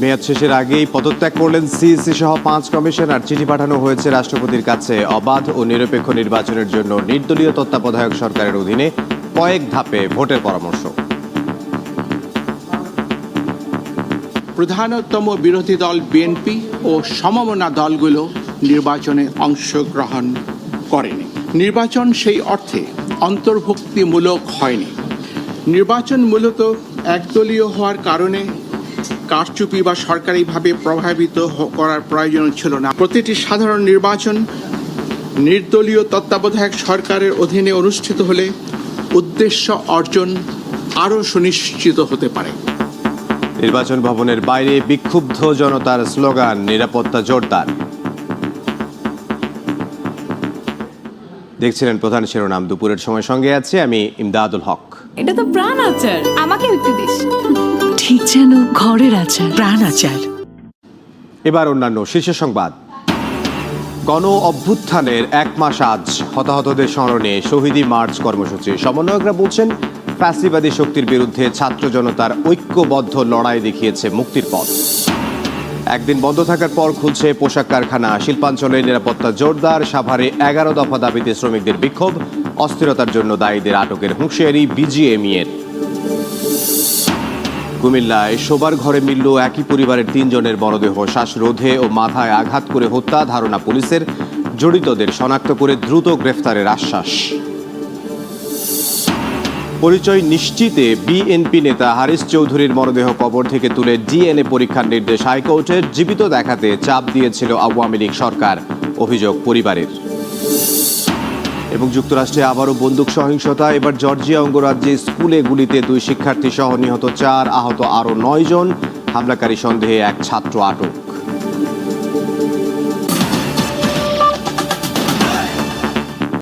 মেয়াদ শেষের আগেই পদত্যাগ করলেন সিইসি সহ পাঁচ কমিশনার। চিঠি পাঠানো হয়েছে রাষ্ট্রপতির কাছে। অবাধ ও নিরপেক্ষ নির্বাচনের জন্য নির্দলীয় তত্ত্বাবধায়ক সরকারের অধীনে কয়েক ধাপে ভোটের পরামর্শ। প্রধানতম বিরোধী দল বিএনপি ও সমমনা দলগুলো নির্বাচনে অংশগ্রহণ করেনি। নির্বাচন সেই অর্থে অন্তর্ভুক্তিমূলক হয়নি। নির্বাচন মূলত একদলীয় হওয়ার কারণে কারচুপি বা সরকারিভাবে প্রভাবিত হ- করার প্রয়োজন ছিল না। প্রতিটি সাধারণ নির্বাচন নির্দলীয় তত্ত্বাবধায়ক সরকারের অধীনে অনুষ্ঠিত হলে উদ্দেশ্য অর্জন আরও সুনিশ্চিত হতে পারে। নির্বাচন ভবনের বাইরে বিক্ষুব্ধ জনতার স্লোগান নিরাপত্তা জোরদার। দেখছিলেন প্রধান শিরোনাম। দুপুরের সময় সঙ্গে আছে আমি ইমদাদুল হক। এটা তো প্রাণ আচার। আমাকে একটু দিস। ঠিক যেন ঘরের আচার, প্রাণ আচার। এবার অন্যান্য শীর্ষ সংবাদ। গণ অভ্যুত্থানের এক মাস আজ হতাহতদের স্মরণে শহীদি মার্চ কর্মসূচি। সমন্বয়করা বলছেন, ফ্যাসিবাদী শক্তির বিরুদ্ধে ছাত্র জনতার ঐক্যবদ্ধ লড়াই দেখিয়েছে মুক্তির পথ। একদিন বন্ধ থাকার পর খুলছে পোশাক কারখানা, শিল্পাঞ্চলের নিরাপত্তা জোরদার, সাভারে এগারো দফা দাবিতে শ্রমিকদের বিক্ষোভ, অস্থিরতার জন্য দায়ীদের আটকের হুঁশিয়ারি বিজিএমই এর কুমিল্লায় শোবার ঘরে মিলল একই পরিবারের তিনজনের মরদেহ, শ্বাসরোধে ও মাথায় আঘাত করে হত্যা, ধারণা পুলিশের। জড়িতদের শনাক্ত করে দ্রুত গ্রেফতারের আশ্বাস। পরিচয় নিশ্চিতে বিএনপি নেতা হারিস চৌধুরীর মরদেহ কবর থেকে তুলে ডিএনএ পরীক্ষার নির্দেশ হাইকোর্টের। জীবিত দেখাতে চাপ দিয়েছিল আওয়ামী লীগ সরকার। অভিযোগ পরিবারের। এবং যুক্তরাষ্ট্রে আবারও বন্দুক সহিংসতা। এবার জর্জিয়া অঙ্গরাজ্যে স্কুলে গুলিতে দুই শিক্ষার্থী সহ নিহত চার, আহত আরও নয় জন। হামলাকারী সন্দেহে এক ছাত্র আটক।